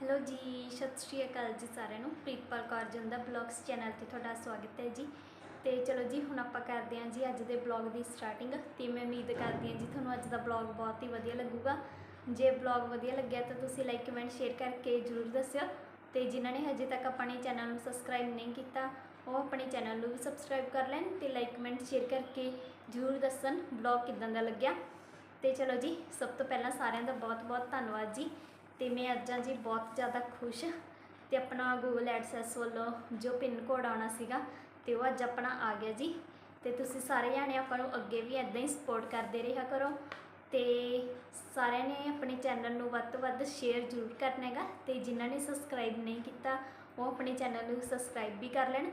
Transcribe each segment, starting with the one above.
Hello ਜੀ, ਸਤਿ ਸ਼੍ਰੀ ਅਕਾਲ ਜੀ ਸਾਰਿਆਂ ਨੂੰ। ਪ੍ਰੀਤਪਾਲ ਕੌਰ ਜੰਦਾ ਬਲੌਗਸ ਚੈਨਲ ਤੇ ਤੁਹਾਡਾ ਸਵਾਗਤ ਹੈ ਜੀ। ਤੇ ਚਲੋ ਜੀ, ਹੁਣ ਆਪਾਂ ਕਰਦੇ ਹਾਂ ਜੀ ਅੱਜ ਦੇ ਬਲੌਗ ਦੀ ਸਟਾਰਟਿੰਗ ਤੇ ਮੈਂ ਉਮੀਦ ਕਰਦੀ ਹਾਂ ਜੀ ਤੁਹਾਨੂੰ ਅੱਜ ਦਾ ਬਲੌਗ ਬਹੁਤ ਹੀ ਵਧੀਆ ਲੱਗੂਗਾ। ਜੇ ਬਲੌਗ ਵਧੀਆ ਲੱਗਿਆ ਤਾਂ ਤੁਸੀਂ ਲਾਈਕ ਕਮੈਂਟ ਸ਼ੇਅਰ ਕਰਕੇ ਜਰੂਰ ਦੱਸਿਓ। ਤੇ ਜਿਨ੍ਹਾਂ ਨੇ ਹਜੇ ਤੱਕ ਆਪਣੇ ਚੈਨਲ ਨੂੰ ਸਬਸਕ੍ਰਾਈਬ ਨਹੀਂ ਕੀਤਾ, ਉਹ ਆਪਣੇ ਚੈਨਲ ਨੂੰ ਵੀ ਸਬਸਕ੍ਰਾਈਬ ਕਰ ਲੈਣ ਤੇ ਲਾਈਕ ਕਮੈਂਟ ਸ਼ੇਅਰ ਕਰਕੇ ਜਰੂਰ ਦੱਸਣ ਬਲੌਗ ਕਿਦਾਂ ਦਾ ਲੱਗਿਆ। ਤੇ ਚਲੋ ਜੀ, ਸਭ ਤੋਂ ਪਹਿਲਾਂ ਸਾਰਿਆਂ ਦਾ ਬਹੁਤ-ਬਹੁਤ ਧੰਨਵਾਦ ਜੀ। ਤੇ ਮੈਂ ਅੱਜ ਹਾਂ ਜੀ ਬਹੁਤ ਜ਼ਿਆਦਾ ਖੁਸ਼ ਤੇ ਆਪਣਾ ਗੂਗਲ ਐਡਸੈਸ ਵੱਲੋਂ ਜੋ ਪਿੰਨ ਕੋਡ ਆਉਣਾ ਸੀਗਾ ਤੇ ਉਹ ਅੱਜ ਆਪਣਾ ਆ ਗਿਆ ਜੀ। ਤੇ ਤੁਸੀਂ ਸਾਰੇ ਜਾਣੇ ਆਪਾਂ ਨੂੰ ਅੱਗੇ ਵੀ ਇਦਾਂ ਹੀ ਸਪੋਰਟ ਕਰਦੇ ਰਿਹਾ ਕਰੋ ਤੇ ਸਾਰਿਆਂ ਨੇ ਆਪਣੇ ਚੈਨਲ ਨੂੰ ਵੱਧ ਤੋਂ ਵੱਧ ਸ਼ੇਅਰ ਜ਼ਰੂਰ ਕਰਨਾ ਹੈਗਾ ਤੇ ਜਿਨ੍ਹਾਂ ਨੇ ਸਬਸਕ੍ਰਾਈਬ ਨਹੀਂ ਕੀਤਾ, ਉਹ ਆਪਣੇ ਚੈਨਲ ਨੂੰ ਸਬਸਕ੍ਰਾਈਬ ਵੀ ਕਰ ਲੈਣ।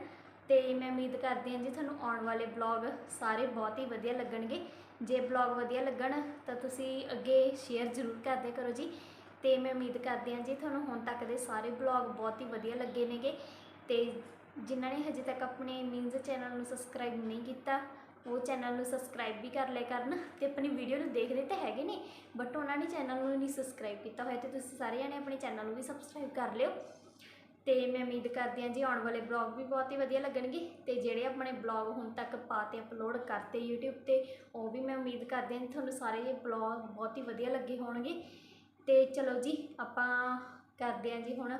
ਤੇ ਮੈਂ ਉਮੀਦ ਕਰਦੀ ਹਾਂ ਜੀ ਤੁਹਾਨੂੰ ਆਉਣ ਵਾਲੇ ਬਲੌਗ ਸਾਰੇ ਬਹੁਤ ਹੀ ਵਧੀਆ ਲੱਗਣਗੇ। ਜੇ ਬਲੌਗ ਵਧੀਆ ਲੱਗਣ ਤਾਂ ਤੁਸੀਂ ਅੱਗੇ ਸ਼ੇਅਰ ਜ਼ਰੂਰ ਕਰਦੇ ਕਰੋ ਜੀ। ਤੇ ਮੈਂ ਉਮੀਦ ਕਰਦੀ ਹਾਂ ਜੀ ਤੁਹਾਨੂੰ ਹੁਣ ਤੱਕ ਦੇ ਸਾਰੇ ਬਲੌਗ ਬਹੁਤ ਹੀ ਵਧੀਆ ਲੱਗੇ ਨੇਗੇ। ਤੇ ਜਿਨ੍ਹਾਂ ਨੇ ਹਜੇ ਤੱਕ ਆਪਣੇ ਮੀਨਜ਼ ਚੈਨਲ ਨੂੰ ਸਬਸਕ੍ਰਾਈਬ ਨਹੀਂ ਕੀਤਾ, ਉਹ ਚੈਨਲ ਨੂੰ ਸਬਸਕ੍ਰਾਈਬ ਵੀ ਕਰ ਲਿਆ ਕਰਨ ਤੇ ਆਪਣੀ ਵੀਡੀਓ ਨੂੰ ਦੇਖਦੇ ਤਾਂ ਹੈਗੇ ਨੇ ਬਟ ਉਹਨਾਂ ਨੇ ਚੈਨਲ ਨੂੰ ਨਹੀਂ ਸਬਸਕ੍ਰਾਈਬ ਕੀਤਾ ਹੋਇਆ ਤੇ ਤੁਸੀਂ ਸਾਰੇ ਜਣੇ ਆਪਣੇ ਚੈਨਲ ਨੂੰ ਵੀ ਸਬਸਕ੍ਰਾਈਬ ਕਰ ਲਿਓ। ਤੇ ਮੈਂ ਉਮੀਦ ਕਰਦੀ ਹਾਂ ਜੀ ਆਉਣ ਵਾਲੇ ਬਲੌਗ ਵੀ ਬਹੁਤ ਹੀ ਵਧੀਆ ਲੱਗਣਗੇ ਤੇ ਜਿਹੜੇ ਆਪਣੇ ਬਲੌਗ ਹੁਣ ਤੱਕ ਪਾਤੇ ਅਪਲੋਡ ਕਰਤੇ YouTube ਤੇ, ਉਹ ਵੀ ਮੈਂ ਉਮੀਦ ਕਰਦੀ ਹਾਂ ਤੁਹਾਨੂੰ ਸਾਰੇ ਇਹ ਬਲੌਗ ਬਹੁਤ ਹੀ ਵਧੀਆ ਲੱਗੇ ਹੋਣਗੇ। ਤੇ ਚਲੋ ਜੀ, ਆਪਾਂ ਕਰਦੇ ਹਾਂ ਜੀ ਹੁਣ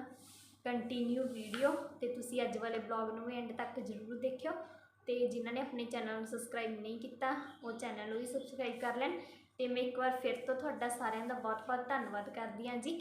ਕੰਟੀਨਿਊ ਵੀਡੀਓ ਤੇ ਤੁਸੀਂ ਅੱਜ ਵਾਲੇ ਬਲੌਗ ਨੂੰ ਵੀ ਐਂਡ ਤੱਕ ਜ਼ਰੂਰ ਦੇਖਿਓ ਤੇ ਜਿਨ੍ਹਾਂ ਨੇ ਆਪਣੇ ਚੈਨਲ ਨੂੰ ਸਬਸਕ੍ਰਾਈਬ ਨਹੀਂ ਕੀਤਾ, ਉਹ ਚੈਨਲ ਨੂੰ ਵੀ ਸਬਸਕ੍ਰਾਈਬ ਕਰ ਲੈਣ ਤੇ ਮੈਂ ਇੱਕ ਵਾਰ ਫਿਰ ਤੋਂ ਤੁਹਾਡਾ ਸਾਰਿਆਂ ਦਾ ਬਹੁਤ-ਬਹੁਤ ਧੰਨਵਾਦ ਕਰਦੀ ਹਾਂ ਜੀ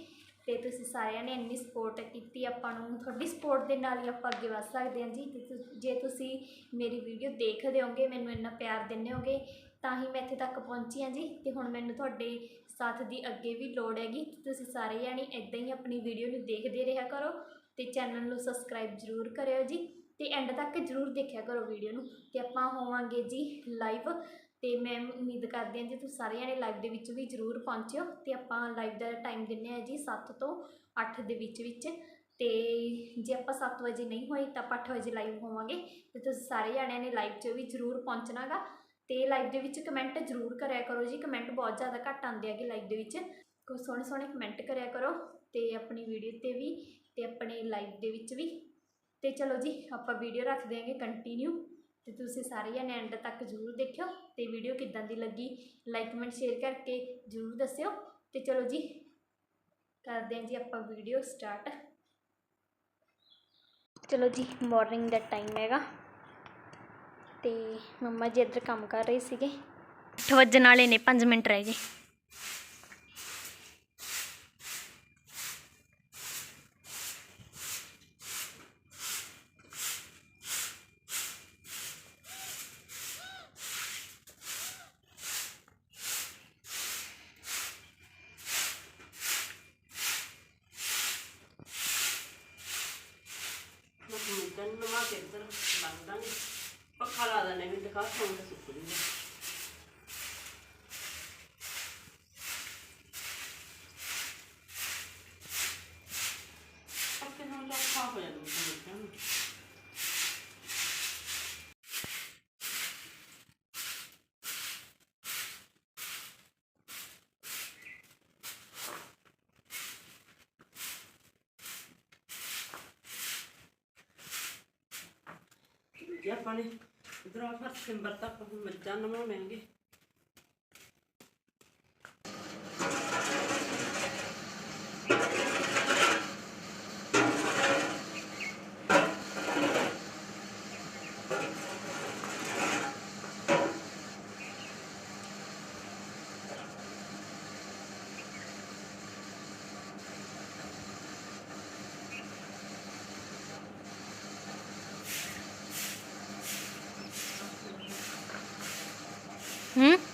ਤੇ ਤੁਸੀਂ ਸਾਰਿਆਂ ਨੇ ਇੰਨੀ ਸਪੋਰਟ ਕੀਤੀ, ਆਪਾਂ ਨੂੰ ਤੁਹਾਡੀ ਸਪੋਰਟ ਦੇ ਨਾਲ ਹੀ ਆਪਾਂ ਅੱਗੇ ਵਧ ਸਕਦੇ ਹਾਂ ਜੀ ਤੇ ਤੁ- ਜੇ ਤੁਸੀਂ ਮੇਰੀ ਵੀਡੀਓ ਦੇਖਦੇ ਹੋਗੇ ਮੈਨੂੰ ਇੰਨਾ ਪਿਆਰ ਦਿੰਦੇ ਹੋਗੇ ਤਾਂ ਹੀ ਮੈਂ ਇੱਥੇ ਤੱਕ ਪਹੁੰਚੀ ਹਾਂ ਜੀ, ਤੇ ਹੁਣ ਮੈਨੂੰ ਤੁਹਾਡੇ ਸਾਥ ਦੀ ਅੱਗੇ ਵੀ ਲੋੜ ਹੈਗੀ, ਤੇ ਤੁਸੀਂ ਸਾਰੇ ਜਾਣੇ ਇਦਾਂ ਹੀ ਆਪਣੀ ਵੀਡੀਓ ਨੂੰ ਦੇਖਦੇ ਰਿਹਾ ਕਰੋ, ਤੇ ਚੈਨਲ ਨੂੰ ਸਬਸਕ੍ਰਾਈਬ ਜ਼ਰੂਰ ਕਰਿਓ ਜੀ, ਤੇ ਐਂਡ ਤੱਕ ਜ਼ਰੂਰ ਦੇਖਿਆ ਕਰੋ ਵੀਡੀਓ ਨੂੰ, ਤੇ ਆਪਾਂ ਹੋਵਾਂਗੇ ਜੀ ਲਾਈਵ ਤੇ ਮੈਂ ਉਮੀਦ ਕਰਦੀ ਹਾਂ ਜੀ ਤੁਸੀਂ ਸਾਰੇ ਜਾਣੇ ਲਾਈਵ ਦੇ ਵਿੱਚ ਵੀ ਜ਼ਰੂਰ ਪਹੁੰਚਿਓ, ਤੇ ਆਪਾਂ ਲਾਈਵ ਦਾ ਟਾਈਮ ਦਿੰਨੇ ਆ ਜੀ 7 ਤੋਂ 8 ਦੇ ਵਿੱਚ ਵਿੱਚ, ਤੇ ਜੇ ਆਪਾਂ 7 ਵਜੇ ਨਹੀਂ ਹੋਈ ਤਾਂ ਆਪਾਂ 8 ਵਜੇ ਲਾਈਵ ਹੋਵਾਂਗੇ, ਤੇ ਤੁਸੀਂ ਸਾਰੇ ਜਾਣਿਆਂ ਨੇ ਲਾਈਵ 'ਚ ਵੀ ਜ਼ਰੂਰ ਪਹੁੰਚਣਾਗਾ ਤੇ ਲਾਈਵ ਦੇ ਵਿੱਚ ਕਮੈਂਟ ਜ਼ਰੂਰ ਕਰਿਆ ਕਰੋ ਜੀ ਕਮੈਂਟ ਬਹੁਤ ਜ਼ਿਆਦਾ ਘੱਟ ਆਉਂਦੇ ਹੈਗੇ ਲਾਈਵ ਦੇ ਵਿੱਚ। ਕੋਈ ਸੋਹਣੇ ਸੋਹਣੇ ਕਮੈਂਟ ਕਰਿਆ ਕਰੋ ਤੇ ਆਪਣੀ ਵੀਡੀਓ ਤੇ ਵੀ ਤੇ ਆਪਣੇ ਲਾਈਵ ਦੇ ਵਿੱਚ ਵੀ। ਤੇ ਚਲੋ ਜੀ, ਆਪਾਂ ਵੀਡੀਓ ਰੱਖ ਦਿਆਂਗੇ ਕੰਟੀਨਿਊ ਤੇ ਤੁਸੀਂ ਸਾਰੇ ਜਣੇ ਐਂਡ ਤੱਕ ਜ਼ਰੂਰ ਦੇਖਿਓ ਤੇ ਵੀਡੀਓ ਕਿੱਦਾਂ ਦੀ ਲੱਗੀ ਲਾਈਕ ਕਮੈਂਟ ਸ਼ੇਅਰ ਕਰਕੇ ਜ਼ਰੂਰ ਦੱਸਿਓ। ਤੇ ਚਲੋ ਜੀ, ਕਰਦੇ ਹਾਂ ਜੀ ਆਪਾਂ ਵੀਡੀਓ ਸਟਾਰਟ ਚਲੋ ਜੀ ਮਾਰਨਿੰਗ ਦਾ ਟਾਈਮ ਹੈਗਾ। ਤੇ ਮੰਮਾ ਜੀ ਇੱਧਰ ਕੰਮ ਕਰ ਰਹੇ ਸੀਗੇ। 8 ਵਜਣ ਵਾਲੇ ਨੇ 5 ਮਿੰਟ ਰਹਿ ਗਏ ਮਕਮੂਦਨ ਨਵਾ ਕੇ ਇੱਧਰ ਬੰਨ ਦਾਂਗੇ ਪੱਖਾ ਲਾ ਦੇਣਾ ਵੀ ਦਿਖਾ ਸੌਂ ਦਾ ਸੁੱਕ ਜੂਗਾ ਪੱਕੇ ਨਾਲ ਹੋ ਜਾਂਦਾ ਮਕਮੂਦਨ ਨੂੰ ਜੇ ਆਪਾਂ ਨੇ ਇਧਰ ਆ ਫਿਰ ਸਿੰਬਰ ਤੱਕ Hmm?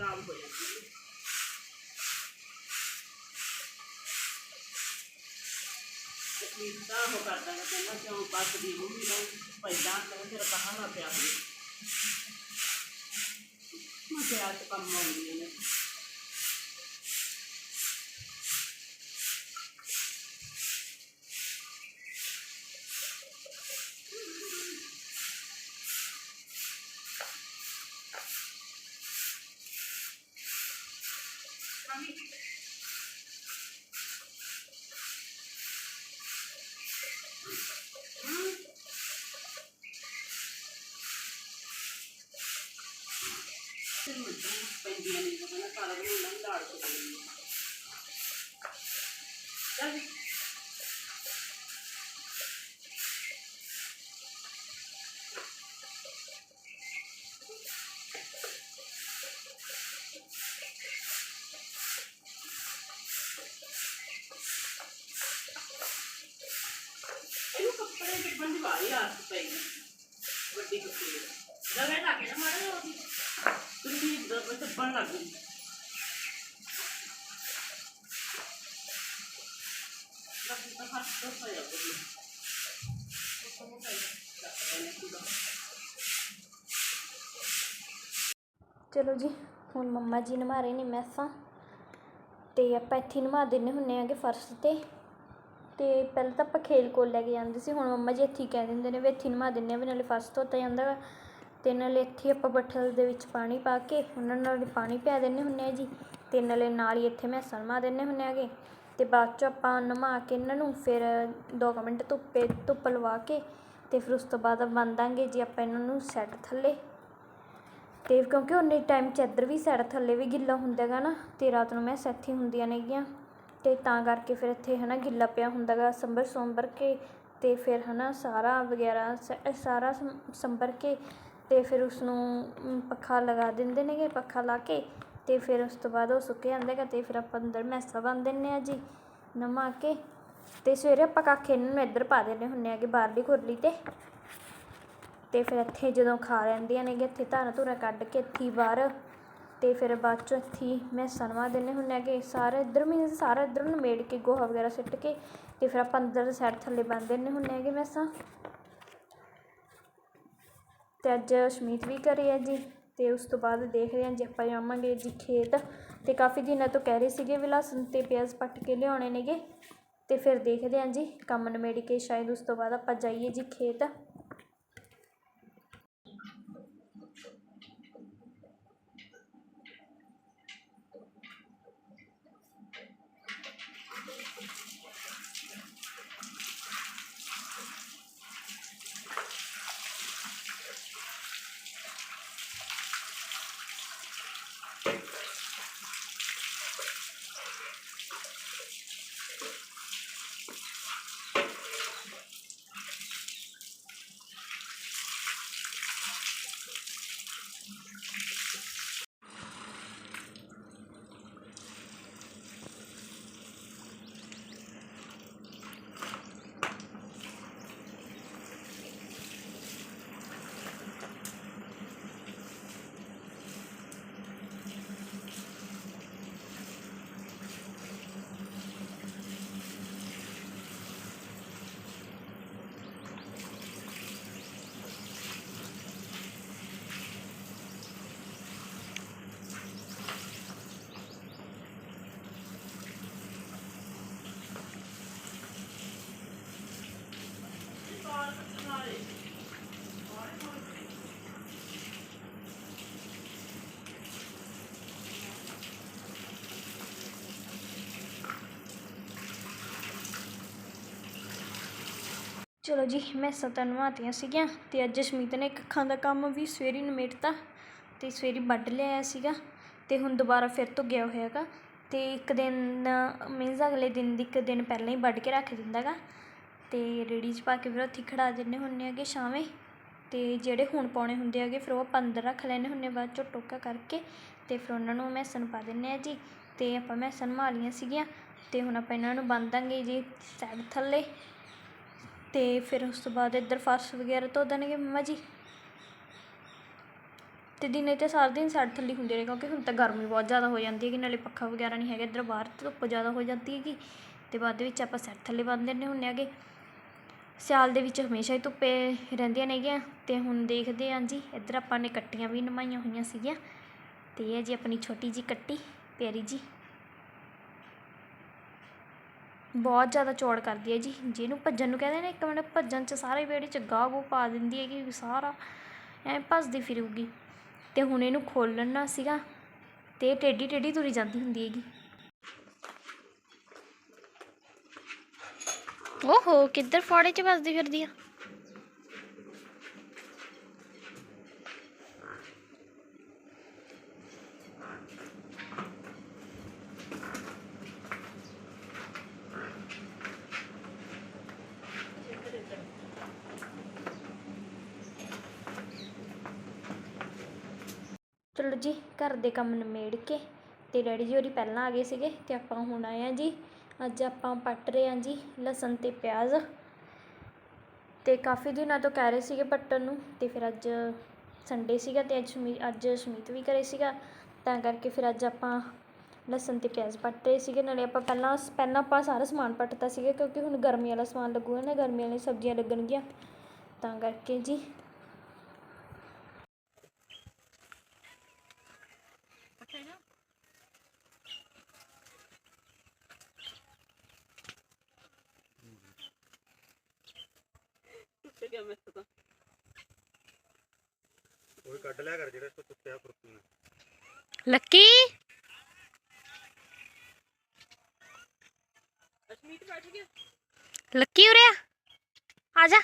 ਖਰਾਬ ਹੋ ਜਾਂਦੀ ਹੈ। ਤਕਲੀਫ ਤਾਂ ਹੋ ਕਰਦਾ ਹੈ ਪਹਿਲਾਂ ਕਿਉਂ ਬਸ ਦੀ ਮੰਮੀ ਨੂੰ ਪਹਿਲਾਂ ਤਾਂ ਫਿਰ ਕਹਾਂ ਨਾ ਪਿਆ। ਮੈਂ ਕਿਹਾ ਕੰਮ ਆਉਂਦੀ ਹੈ আমি ਤੁਸੀਂ ਦੱਬਣ ਲੱਗ ਗਈ। ਬਸ ਤਾਂ ਹੱਥ ਤੋਂ ਪਿਆ ਬੋਲੀ ਉਹ ਤੋਂ ਤਾਂ ਇਹਨੇ ਕੁਦਾ ਚਲੋ ਜੀ, ਹੁਣ ਮੰਮਾ ਜੀ ਨਮਾ ਰਹੇ ਨੇ ਮੈਸਾਂ। ਤੇ ਆਪਾਂ ਇੱਥੇ ਹੀ ਨਮਾ ਦਿੰਨੇ ਹੁੰਨੇ ਆਗੇ ਫਰਸ਼ ਤੇ। ਤੇ ਪਹਿਲਾਂ ਤਾਂ ਆਪਾਂ ਖੇਲ ਕੋਲ ਲੈ ਕੇ ਜਾਂਦੇ ਸੀ, ਹੁਣ ਮੰਮਾ ਜੀ ਇੱਥੇ ਹੀ ਕਹਿ ਦਿੰਦੇ ਨੇ ਵੀ ਇੱਥੇ ਹੀ ਨਮਾ ਦਿੰਨੇ ਆ ਵੀ ਨਾਲੇ ਫਰਸ਼ ਧੋਤਾ ਜਾਂਦਾ ਅਤੇ ਨਾਲੇ ਇੱਥੇ ਆਪਾਂ ਬੱਠਲ ਦੇ ਵਿੱਚ ਪਾਣੀ ਪਾ ਕੇ ਉਹਨਾਂ ਨਾਲ ਪਾਣੀ ਪਿਆ ਦਿੰਦੇ ਹੁੰਦੇ ਹਾਂ ਜੀ। ਅਤੇ ਨਾਲੇ ਨਾਲ ਹੀ ਇੱਥੇ ਮੈਸਾਂ ਨਮਾ ਦਿੰਨੇ ਹੁੰਨੇ ਆਗੇ ਅਤੇ ਬਾਅਦ 'ਚੋਂ ਆਪਾਂ ਨਮਾ ਕੇ ਇਹਨਾਂ ਨੂੰ ਫਿਰ ਦੋ ਕੁ ਮਿੰਟ ਧੁੱਪੇ, ਧੁੱਪ ਲਵਾ ਕੇ ਅਤੇ ਫਿਰ ਉਸ ਤੋਂ ਬਾਅਦ ਬੰਨ ਦਾਂਗੇ ਜੀ ਆਪਾਂ ਇਹਨਾਂ ਨੂੰ ਸੈੱਟ ਥੱਲੇ। ਅਤੇ ਕਿਉਂਕਿ ਉਨੇ ਟਾਈਮ 'ਚ ਇੱਧਰ ਵੀ ਸਾਈਡ ਥੱਲੇ ਵੀ ਗਿੱਲਾ ਹੁੰਦਾ ਗਾ ਨਾ ਅਤੇ ਰਾਤ ਨੂੰ ਮੈਂ ਇੱਥੇ ਹੁੰਦੀਆਂ ਨੇਗੀਆਂ ਅਤੇ ਤਾਂ ਕਰਕੇ ਫਿਰ ਇੱਥੇ ਹੈ ਨਾ ਗਿੱਲਾ ਪਿਆ ਹੁੰਦਾ ਗਾ ਸੰਭਰ ਸੰਭਰ ਕੇ ਅਤੇ ਫਿਰ ਹੈ ਨਾ ਸਾਰਾ ਵਗੈਰਾ ਸ- ਸਾਰਾ ਸੰਭਰ ਕੇ ਅਤੇ ਫਿਰ ਉਸਨੂੰ ਪੱਖਾ ਲਗਾ ਦਿੰਦੇ ਨੇਗੇ, ਪੱਖਾ ਲਾ ਕੇ ਅਤੇ ਫਿਰ ਉਸ ਤੋਂ ਬਾਅਦ ਉਹ ਸੁੱਕ ਜਾਂਦਾ ਗਾ ਅਤੇ ਫਿਰ ਆਪਾਂ ਅੰਦਰ ਮੈਸਾ ਬੰਨ ਦਿੰਦੇ ਹਾਂ ਜੀ, ਨਮਾ ਕੇ ਅਤੇ ਸਵੇਰੇ ਆਪਾਂ ਕੱਖ ਇਹਨਾਂ ਨੂੰ ਇੱਧਰ ਪਾ ਦਿੰਦੇ ਹੁੰਦੇ ਆਗੇ ਬਾਹਰਲੀ ਖੁਰਲੀ ਤੇ। ਅਤੇ ਫਿਰ ਇੱਥੇ ਜਦੋਂ ਖਾ ਲੈਂਦੀਆਂ ਨੇਗੇ ਇੱਥੇ ਧਾਰਾਂ ਧੁਰਾ ਕੱਢ ਕੇ ਇੱਥੇ ਬਾਹਰ ਅਤੇ ਫਿਰ ਬਾਅਦ ਚੋਂ ਇੱਥੇ ਮੈਸਾਂ ਨਵਾ ਦਿੰਦੇ ਹੁੰਦੇ ਆਗੇ ਸਾਰਾ ਇੱਧਰ ਮੀਨਸ ਸਾਰਾ ਇੱਧਰ ਨੂੰ ਮੇੜ ਕੇ, ਗੋਹਾ ਵਗੈਰਾ ਸਿੱਟ ਕੇ ਅਤੇ ਫਿਰ ਆਪਾਂ ਅੰਦਰ ਸਾਈਡ ਥੱਲੇ ਬੰਨ ਦਿੰਦੇ ਹੁੰਦੇ ਆਗੇ ਮੈਸਾਂ। ਅਤੇ ਅੱਜ ਅਸ਼ਮੀਤ ਵੀ ਘਰੇ ਹੈ ਜੀ ਅਤੇ ਉਸ ਤੋਂ ਬਾਅਦ ਦੇਖਦੇ ਹਾਂ ਜੇ ਆਪਾਂ ਜਾਵਾਂਗੇ ਜੀ ਖੇਤ। ਅਤੇ ਕਾਫੀ ਦਿਨਾਂ ਤੋਂ ਕਹਿ ਰਹੇ ਸੀਗੇ ਵੀ ਲਸਣ ਤੇ ਪਿਆਜ਼ ਪੱਟ ਕੇ ਲਿਆਉਣੇ ਨੇਗੇ। ਅਤੇ ਫਿਰ ਦੇਖਦੇ ਹਾਂ ਜੀ ਕੰਮ ਨਿਬੇੜ ਕੇ ਸ਼ਾਇਦ ਉਸ ਤੋਂ ਬਾਅਦ ਆਪਾਂ ਜਾਈਏ ਜੀ ਖੇਤ। ਚਲੋ ਜੀ, ਮੈਂ ਸਤਾਂ ਨਵਾਤੀਆਂ ਸੀਗੀਆਂ ਤੇ ਅੱਜ ਜਸ਼ਮੀਤ ਨੇ ਕੱਖਾਂ ਦਾ ਕੰਮ ਵੀ ਸਵੇਰੇ ਹੀ ਨਿਮੇੜਤਾ ਤੇ ਸਵੇਰੇ ਵੱਢ ਲਿਆਇਆ ਸੀਗਾ ਤੇ ਹੁਣ ਦੁਬਾਰਾ ਫਿਰ ਤੋਂ ਗਿਆ ਹੋਇਆਗਾ ਤੇ ਇੱਕ ਦਿਨ ਮੀਨਸ ਅਗਲੇ ਦਿਨ ਦੀ ਇੱਕ ਦਿਨ ਪਹਿਲਾਂ ਹੀ ਵੱਢ ਕੇ ਰੱਖ ਦਿੰਦਾ ਗਾ ਤੇ ਰੇੜੀ 'ਚ ਪਾ ਕੇ ਫਿਰ ਉੱਥੇ ਹੀ ਖੜਾ ਦਿੰਦੇ ਹੁੰਦੇ ਹੈਗੇ ਛਾਵੇਂ ਤੇ ਜਿਹੜੇ ਹੁਣ ਪਾਉਣੇ ਹੁੰਦੇ ਹੈਗੇ ਫਿਰ ਉਹ ਆਪਾਂ ਅੰਦਰ ਰੱਖ ਲੈਣੇ ਹੁੰਦੇ ਬਾਅਦ ਚੋਂ ਟੋਕਾ ਕਰਕੇ ਤੇ ਫਿਰ ਉਹਨਾਂ ਨੂੰ ਮੈਸਨ ਪਾ ਦਿੰਦੇ ਆ ਜੀ ਤੇ ਆਪਾਂ ਮੈਸਨ ਮਾ ਲਈਆਂ ਸੀਗੀਆਂ ਤੇ ਹੁਣ ਆਪਾਂ ਇਹਨਾਂ ਨੂੰ ਬੰਨ ਦਾਂਗੇ ਜੀ ਸਾਈਡ ਥੱਲੇ ਅਤੇ ਫਿਰ ਉਸ ਤੋਂ ਬਾਅਦ ਇੱਧਰ ਫਰਸ਼ ਵਗੈਰਾ ਧੋ ਦੇਣਗੇ ਮੰਮਾ ਜੀ। ਅਤੇ ਦਿਨੇ ਤਾਂ ਸਾਰਾ ਦਿਨ ਸਾਈਡ ਥੱਲੇ ਹੁੰਦੇ ਨੇ ਕਿਉਂਕਿ ਹੁਣ ਤਾਂ ਗਰਮੀ ਬਹੁਤ ਜ਼ਿਆਦਾ ਹੋ ਜਾਂਦੀ ਹੈ ਕਿ ਨਾਲੇ ਪੱਖਾ ਵਗੈਰਾ ਨਹੀਂ ਹੈਗਾ, ਇੱਧਰ ਬਾਹਰ ਧੁੱਪ ਜ਼ਿਆਦਾ ਹੋ ਜਾਂਦੀ ਹੈਗੀ। ਅਤੇ ਬਾਅਦ ਵਿੱਚ ਆਪਾਂ ਸੈੱਟ ਥੱਲੇ ਬੰਨ ਦਿੰਦੇ ਹੁੰਦੇ ਆਗੇ ਸਿਆਲ ਦੇ ਵਿੱਚ ਹਮੇਸ਼ਾ ਹੀ ਧੁੱਪੇ ਰਹਿੰਦੀਆਂ ਨੇਗੀਆਂ ਤੇ ਹੁਣ ਦੇਖਦੇ ਹਾਂ ਜੀ, ਇੱਧਰ ਆਪਾਂ ਨੇ ਕੱਟੀਆਂ ਵੀ ਨਮਾਈਆਂ ਹੋਈਆਂ ਸੀਗੀਆਂ। ਤੇ ਇਹ ਜੀ ਆਪਣੀ ਛੋਟੀ ਜੀ ਕੱਟੀ, ਪਿਆਰੀ ਜੀ। ਬਹੁਤ ਜ਼ਿਆਦਾ ਚੌੜ ਕਰਦੀ ਹੈ ਜੀ। ਜਿਹਨੂੰ ਭੱਜਣ ਨੂੰ ਕਹਿੰਦੇ ਨੇ, ਇੱਕ ਮਿੰਟ ਭੱਜਣ ਚ ਸਾਰੇ ਵਿਹੜੇ ਚ ਗਾਹ ਗੂ ਪਾ ਦਿੰਦੀ ਹੈਗੀ ਵੀ ਸਾਰਾ। ਐਂ ਭੱਜਦੀ ਫਿਰੂਗੀ। ਤੇ ਹੁਣ ਇਹਨੂੰ ਖੋਲਣਾ ਸੀਗਾ, ਤੇ ਟੇਢੀ ਟੇਢੀ ਤੁਰੀ ਜਾਂਦੀ ਹੁੰਦੀ ਹੈਗੀ। ਓਹੋ, ਕਿੱਧਰ ਫੋੜੇ ਚ ਭੱਜਦੀ ਫਿਰਦੀ ਆ ਚਲੋ ਜੀ ਘਰ ਦੇ ਕੰਮ ਨਿਮੇੜ ਕੇ ਅਤੇ ਡੈਡੀ ਜੀ ਹੋਰੀ ਪਹਿਲਾਂ ਆ ਗਏ ਸੀਗੇ ਅਤੇ ਆਪਾਂ ਹੁਣ ਆਏ ਹਾਂ ਜੀ। ਅੱਜ ਆਪਾਂ ਪੱਟ ਰਹੇ ਹਾਂ ਜੀ ਲਸਣ ਅਤੇ ਪਿਆਜ਼। ਤੇ ਕਾਫੀ ਦਿਨਾਂ ਤੋਂ ਕਹਿ ਰਹੇ ਸੀਗੇ ਪੱਟਣ ਨੂੰ ਤੇ ਫਿਰ ਅੱਜ ਸੰਡੇ ਸੀਗਾ ਤੇ ਅੱਜ ਸ਼ਮੀ ਅੱਜ ਸ਼ਮੀਤ ਵੀ ਕਰੇ ਸੀਗਾ। ਤਾਂ ਕਰਕੇ ਫਿਰ ਅੱਜ ਆਪਾਂ ਲਸਣ ਤੇ ਪਿਆਜ਼ ਪੱਟ ਰਹੇ ਸੀਗੇ। ਨਾਲੇ ਆਪਾਂ ਪਹਿਲਾਂ ਪਹਿਲਾਂ ਆਪਾਂ ਸਾਰਾ ਸਮਾਨ ਪੱਟਤਾ ਸੀਗਾ ਕਿਉਂਕਿ ਹੁਣ ਗਰਮੀ ਵਾਲਾ ਸਮਾਨ ਲੱਗੂਗਾ ਨਾ, ਗਰਮੀ ਵਾਲੀਆਂ ਸਬਜ਼ੀਆਂ ਲੱਗਣਗੀਆਂ। ਤਾਂ ਕਰਕੇ ਜੀ ਪੱਟੇ ਨਾ ਟੁੱਟ ਗਿਆ ਮੇਰੇ ਤੋਂ ਉਹ ਕੱਢ ਲਿਆ ਕਰ ਜਿਹੜਾ ਇਸ ਤੋਂ ਟੁੱਟਿਆ ਫੁਰਤੀ ਨਾਲ ਲੱਕੀ? ਅਸ਼ਮੀਤ ਬੈਠ ਗਿਆ। ਲੱਕੀ ਉਰੇ ਆ। ਆ ਜਾ।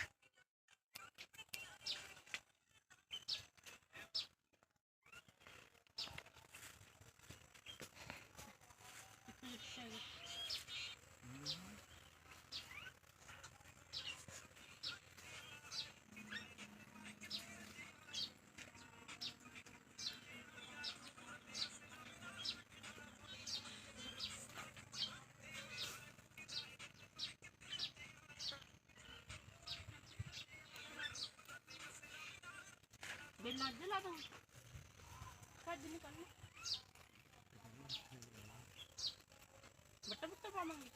ਬਿੱਲ ਅੱਜ ਲਾ ਦੂੰ ਕੱਜ ਨਿਕਲ। ਬੱਟਾ ਬੱਟਾ ਪਾਵਾਂਗੇ।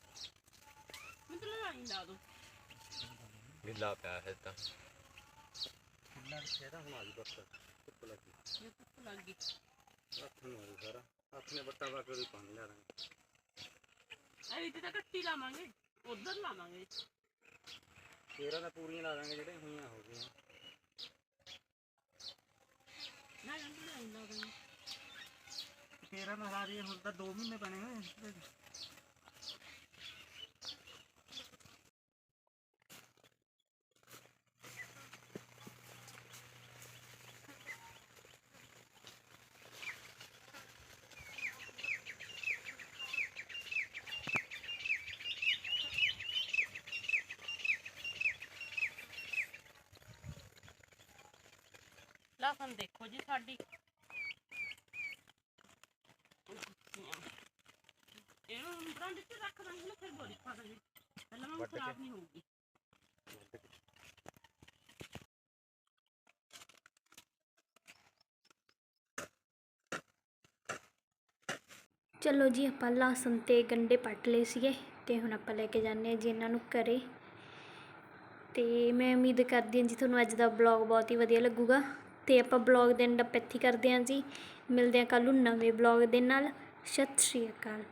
ਮੈਂ ਤਾਂ ਲੜਾਈ ਲਾ ਦੂੰ। ਢਿੱਲਾ ਪਿਆ ਹੈ ਤਾਂ। ਢਿੱਲਾ ਕਿਹਦਾ ਹੁਣ ਆ ਜੀ ਬਸ। ਧੁੱਪ ਲੱਗੀ ਜੇ ਧੁੱਪ ਲੱਗ ਗਈ। ਹੱਥ ਨੂੰ ਆਉ ਸਾਰਾ। ਹੱਥ ਨੇ ਬੱਟਾ ਪਾ ਕੇ ਉਹਦੀ ਪਾਣੀ ਲਿਆ ਦਾਂਗੇ ਐ ਤੇ ਤਾਂ ਕੱਟੀ ਲਾਵਾਂਗੇ। ਉਧਰ ਲਾਵਾਂਗੇ। ਤੇਰਾ ਤਾਂ ਪੂਰੀਆਂ ਲਾ ਦਾਂਗੇ ਜਿਹੜੇ ਹੋਈਆਂ ਹੋ ਗਈਆਂ। ਨਾ ਨਾ ਲੜਾਈ ਲਾ ਤੇਰਾ ਮਹਾਰਾਜ ਹੁਣ ਤਾਂ 2 ਮਹੀਨੇ ਬਣੇ ਹੋਏ ਲਸਣ ਦੇਖੋ ਜੀ ਸਾਡੀ। ਇਹਨੂੰ ਬਰਾਂਡ ਤੇ ਰੱਖ ਦਾਂਗੇ ਨਾ ਫਿਰ ਬੋਲੀ ਪਾ ਦਾਂਗੇ। ਪਹਿਲਾਂ ਮੈਂ ਵੱਢ ਕੇ। ਖਰਾਬ ਨਹੀਂ ਹੋਊਗੀ। ਚਲੋ ਜੀ ਆਪਾਂ ਲਸਣ ਤੇ ਗੰਡੇ ਪੱਟ ਲਏ ਸੀਗੇ ਤੇ ਹੁਣ ਆਪਾਂ ਲੈ ਕੇ ਜਾਂਦੇ ਹਾਂ ਜੀ ਇਹਨਾਂ ਨੂੰ ਘਰੇ। ਤੇ ਮੈਂ ਉਮੀਦ ਕਰਦੀ ਹਾਂ ਜੀ ਤੁਹਾਨੂੰ ਅੱਜ ਦਾ ਬਲੌਗ ਬਹੁਤ ਹੀ ਵਧੀਆ ਲੱਗੂਗਾ। ਤੇ ਆਪਾਂ ਬਲੌਗ ਦੇ ਐਂਡ ਅਪ ਇੱਥੇ ਕਰਦੇ ਹਾਂ ਜੀ। ਮਿਲਦੇ ਹਾਂ ਕੱਲ੍ਹ ਨੂੰ ਨਵੇਂ ਬਲੌਗ ਦੇ ਨਾਲ। ਸਤਿ ਸ਼੍ਰੀ ਅਕਾਲ।